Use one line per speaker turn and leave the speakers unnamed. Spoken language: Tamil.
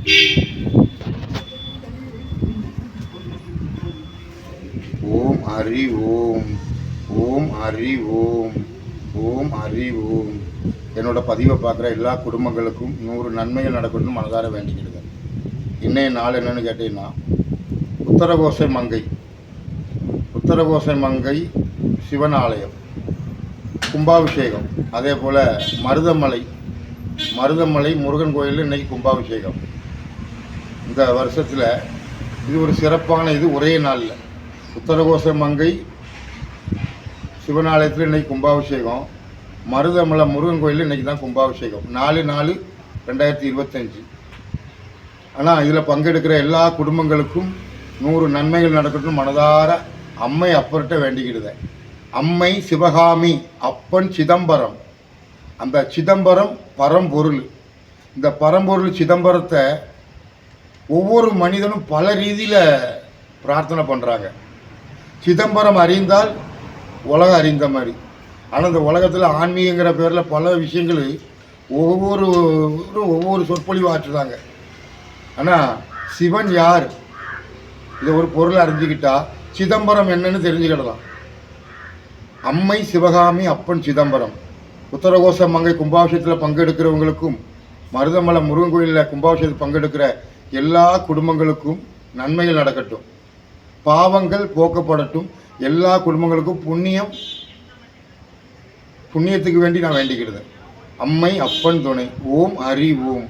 ஓம் ஹரி ஓம். ஓம் ஹரி ஓம். ஓம் ஹரி ஓம். என்னோட பதிவை பார்க்குற எல்லா குடும்பங்களுக்கும் நூறு நன்மைகள் நடக்கணும்னு மனதார வேண்டிக்கிடுங்க. இன்னைய நாள் என்னன்னு கேட்டீங்கன்னா உத்தரகோசை மங்கை. உத்தரகோசை மங்கை சிவன் ஆலயம் கும்பாபிஷேகம். அதே போல் மருதமலை. மருதமலை முருகன் கோயிலில் இன்னைக்கு கும்பாபிஷேகம். இந்த வருஷத்தில் இது ஒரு சிறப்பான இது ஒரே நாளில். உத்தரகோச மங்கை சிவனாலயத்தில் இன்னைக்கு கும்பாபிஷேகம் மருதமலை முருகன் கோயிலில் இன்னைக்கு தான் கும்பாபிஷேகம். நாலு நாலு ரெண்டாயிரத்தி இருபத்தஞ்சி. ஆனால் இதில் பங்கெடுக்கிற எல்லா குடும்பங்களுக்கும் நூறு நன்மைகள் நடக்கட்டும் மனதார அம்மை அப்பர்கிட்ட வேண்டிக்கிடுதேன் அம்மை சிவகாமி அப்பன் சிதம்பரம். அந்த சிதம்பரம் பரம்பொருள். இந்த பரம்பொருள் சிதம்பரத்தை ஒவ்வொரு மனிதனும் பல ரீதியில் பிரார்த்தனை பண்ணுறாங்க சிதம்பரம் அறிந்தால் உலகம் அறிந்த மாதிரி. ஆனால் இந்த உலகத்தில் ஆன்மீகங்கிற பேரில் பல விஷயங்கள் ஒவ்வொரு ஒவ்வொரு சொற்பொழிவு ஆற்றுறாங்க. ஆனால் சிவன் யார்? இதை ஒரு பொருளை அறிஞ்சுக்கிட்டா சிதம்பரம் என்னன்னு தெரிஞ்சுக்கிடலாம். அம்மை சிவகாமி அப்பன் சிதம்பரம். உத்தரகோச மங்கை கும்பாபிஷத்தில் பங்கெடுக்கிறவங்களுக்கும் மருதமலை முருகன் கோயிலில் கும்பாபிஷேகத்தில் பங்கெடுக்கிற எல்லா குடும்பங்களுக்கும் நன்மைகள் நடக்கட்டும். பாவங்கள் போக்கப்படட்டும். எல்லா குடும்பங்களுக்கும் புண்ணியம் புண்ணியத்துக்கு வேண்டி நான் வேண்டிக்கிடுதேன் அம்மை அப்பன் துணை. ஓம் ஹரி ஓம்.